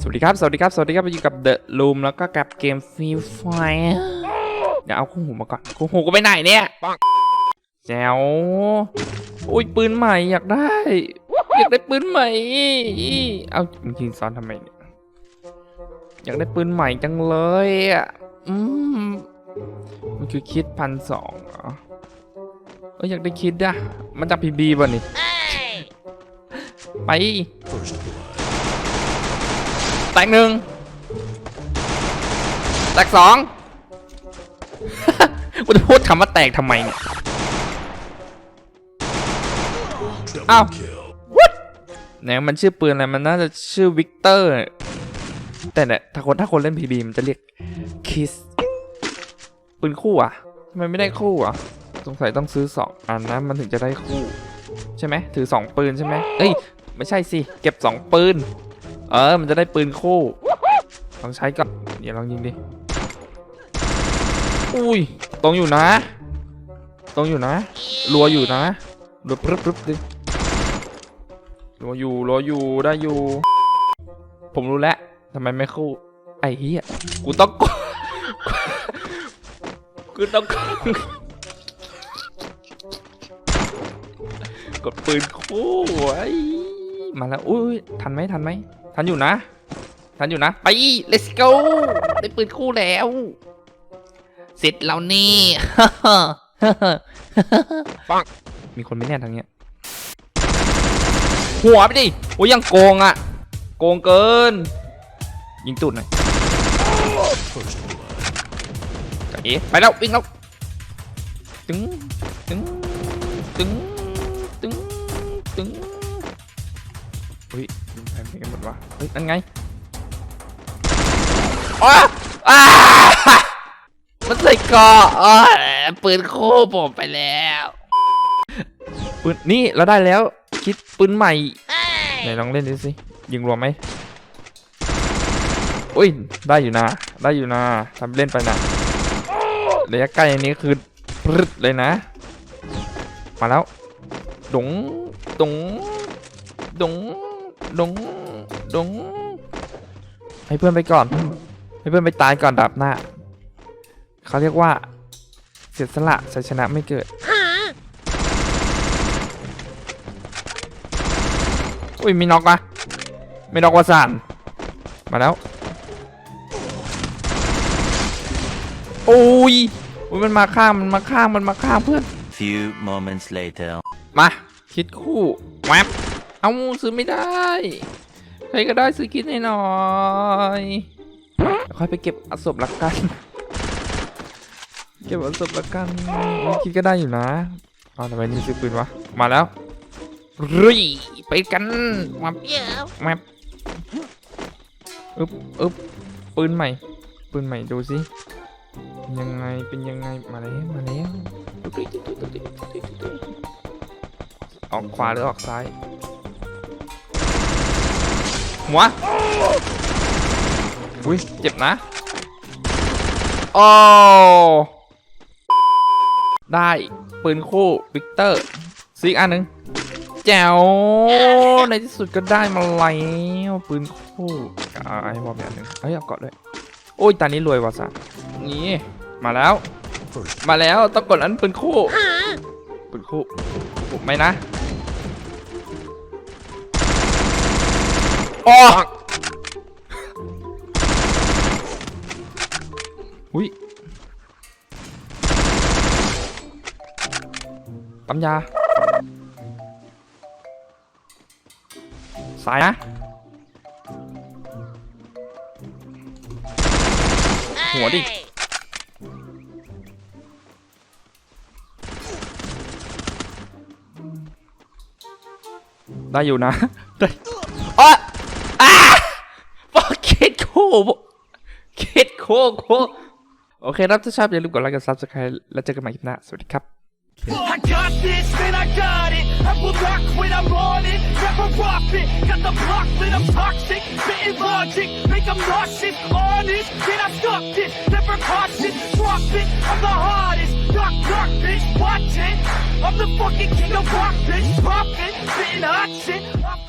สวัสดีครับ สวัสดีครับ สวัสดีครับอยู่กับ The Room แล้วก็กับเกม Free Fire เดี๋ยวเอาคู่หูมาก่อนคู่หูก็ไปไหนเนี่ยแจ๋วอุ้ยปืนใหม่อยากได้ อยากได้ปืนใหม่ เอาจริงซ้อนทำไมเนี่ยอยากได้ปืนใหม่จังเลยอะอืมมันคือคิดพันสองเหรอเอยอยากได้คิดอะมันจากพีบีป่ะนี่ไป แตกหนึ่งแตกสองกูจะพูดคำว่าแตกทำไมเนี่ยอ้าววัดเนี่ยมันชื่อปืนอะไร มันน่าจะชื่อวิกเตอร์ แต่เนี่ยถ้าคนถ้าคนเล่นพีบีมันจะเรียกคิสปืนคู่อะทำไมไม่ได้คู่อะ สงสัยต้องซื้อสองอันนะมันถึงจะได้คู่ ใช่ไหมถือสองปืนใช่ไหมเอ้ย ไม่ใช่สิ เก็บสองปืน เออ มันจะได้ปืนคู่ ลองใช้ก่อนเดี๋ยวลองยิงดิ อุ้ย ตรงอยู่นะ ตรงอยู่นะ รัวอยู่นะรัวปรึ๊บปรึ๊บดิ รัวอยู่รัวอยู่ ได้อยู่ ผมรู้แล้วทำไมไม่คู่ ไอ้เหี้ย กูต้องกดกูต้องกดกดปืนคู่ไอ้มาแล้ว อุ้ย ทันไหมทันไหม ทันอยู่นะ ทันอยู่นะ ไป let's go ได้ปืนคู่แล้ว เสร็จแล้วนี่ปังมีคนไม่แน่ทางเนี้ย หัวไปดิ โอ้ยยังโกงอะ โกงเกิน ยิงตูดหน่อยเอ๋ไปแล้ววิ่งแล้วตึงตึงตึง กันหมดวะเฮ้ยนั่นไงอ้าอ้ามันใส่เกาะอ้าปืนโค้ผมไปแล้วปืนนี่เราได้แล้ว คิดปืนใหม่ไหนลองเล่นดูสิยิงรวมไหมอุ้ยได้อยู่นะได้อยู่นะทำเล่นไปนะระยะใกล้อันนี้คือปรึดเลยนะ มาแล้วดงดงดง ดงดงให้เพื่อนไปก่อน ให้เพื่อนไปตายก่อนดับหน้า เขาเรียกว่า เสียสละชัยชนะไม่เกิดอุ้ยมีน็อกนะไม่น็อกวาสานมาแล้วโอ้ยอุ้ยมันมาข้างมันมาข้างมันมาข้างเพื่อน Few moments later. มาคิดคู่แวบ เอาซื้อไม่ได้ ใครก็ได้ซื้อคิดให้หน่อยค่อยไปเก็บอสบละกัน เก็บอสบละกันคิดก็ได้อยู่นะเอาทำไมนี่ซื้อปืนวะ มาแล้วรุยไปกันมาแมปอึ๊บอึ๊บปืนใหม่ ปืนใหม่ดูสิยังไงเป็นยังไงมาแล้วมาแล้วออกขวาหรือออกซ้าย หัวอุ้ยเจ็บนะโอ้ได้ปืนคู่วิกเตอร์ซีกอันหนึ่งแจ๋วในที่สุดก็ได้มาแล้วปืนคู่เอาไอ้บอลแบบหนึ่งเฮ้ยเอาเกาะด้วยโอ้ยตอนนี้รวยว่ะสัสนี่มาแล้ว มาแล้วต้องกดอันปืนคู่ปืนคู่ไหมนะ ออกอุ้ยปั๊มยาสายนะหัวดิได้อยู่นะได้อ๋ออ่าบอก คิดคู่คิดคู่คู่โอเคครับถ้าชอบอย่าลืมกดไลค์กด subscribe แล้วเจอกันใหม่คลิปหน้า สวัสดีครับ I got this, man, I got it. I will rock when I'm on it. Never rock it. Got the block lit, I'm toxic. Spitting logic, make them nauseous. Honest, can I stop this? Never cautious, drop it. I'm the hardest. Knock, knock, bitch, watch it. I'm the fucking king of rock, bitch. Poppin', spitting hot shit. I'm